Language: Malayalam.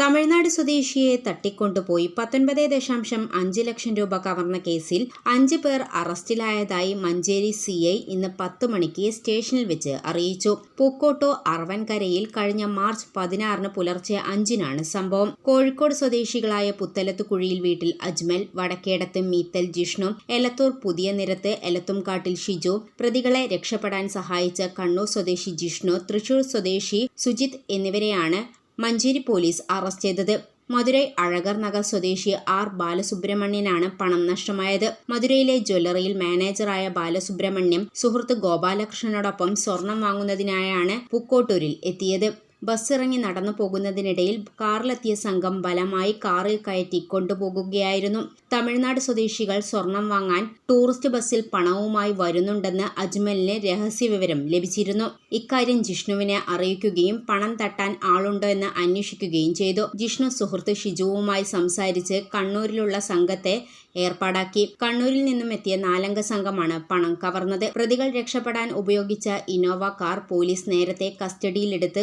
Tamil Nadu സ്വദേശിയെ തട്ടിക്കൊണ്ടുപോയി പത്തൊൻപത് ദശാംശം അഞ്ച് ലക്ഷം രൂപ കവർന്ന കേസിൽ അഞ്ച് പേർ അറസ്റ്റിലായതായി മഞ്ചേരി സി ഐ ഇന്ന് പത്ത് മണിക്ക് സ്റ്റേഷനിൽ വെച്ച് അറിയിച്ചു. പൂക്കോട്ടോ അറവൻകരയിൽ കഴിഞ്ഞ മാർച്ച് പതിനാറിന് പുലർച്ചെ അഞ്ചിനാണ് സംഭവം. കോഴിക്കോട് സ്വദേശികളായ പുത്തലത്ത് കുഴിയിൽ വീട്ടിൽ അജ്മൽ വടക്കേടത്ത് മീത്തൽ ജിഷ്ണു എലത്തൂർ പുതിയ നിരത്ത് എലത്തുംകാട്ടിൽ ഷിജു പ്രതികളെ രക്ഷപ്പെടാൻ സഹായിച്ച കണ്ണൂർ സ്വദേശി ജിഷ്ണു തൃശൂർ സ്വദേശി സുജിത് എന്നിവരെയാണ് മഞ്ചേരി പോലീസ് അറസ്റ്റ് ചെയ്തത്. മധുരൈ അഴകർ നഗർ സ്വദേശി ആർ ബാലസുബ്രഹ്മണ്യനാണ് പണം നഷ്ടമായത്. മധുരയിലെ ജ്വല്ലറിയിൽ മാനേജറായ ബാലസുബ്രഹ്മണ്യം സുഹൃത്ത് ഗോപാലകൃഷ്ണനോടൊപ്പം സ്വർണം വാങ്ങുന്നതിനായാണ് പൂക്കോട്ടൂരിൽ എത്തിയത്. ബസ് ഇറങ്ങി നടന്നു പോകുന്നതിനിടയിൽ കാറിലെത്തിയ സംഘം ബലമായി കാറിൽ കയറ്റി കൊണ്ടുപോകുകയായിരുന്നു. തമിഴ്നാട് സ്വദേശികൾ സ്വർണം വാങ്ങാൻ ടൂറിസ്റ്റ് ബസ്സിൽ പണവുമായി വരുന്നുണ്ടെന്ന് അജ്മലിന് രഹസ്യവിവരം ലഭിച്ചിരുന്നു. ഇക്കാര്യം ജിഷ്ണുവിനെ അറിയിക്കുകയും പണം തട്ടാൻ ആളുണ്ടോ എന്ന് അന്വേഷിക്കുകയും ചെയ്തു. ജിഷ്ണു സുഹൃത്ത് ഷിജുവുമായി സംസാരിച്ച് കണ്ണൂരിലുള്ള സംഘത്തെ ഏർപ്പാടാക്കി. കണ്ണൂരിൽ നിന്നും എത്തിയ നാലംഗ സംഘമാണ് പണം കവർന്നത്. പ്രതികൾ രക്ഷപ്പെടാൻ ഉപയോഗിച്ച ഇന്നോവ കാർ പോലീസ് നേരത്തെ കസ്റ്റഡിയിലെടുത്ത്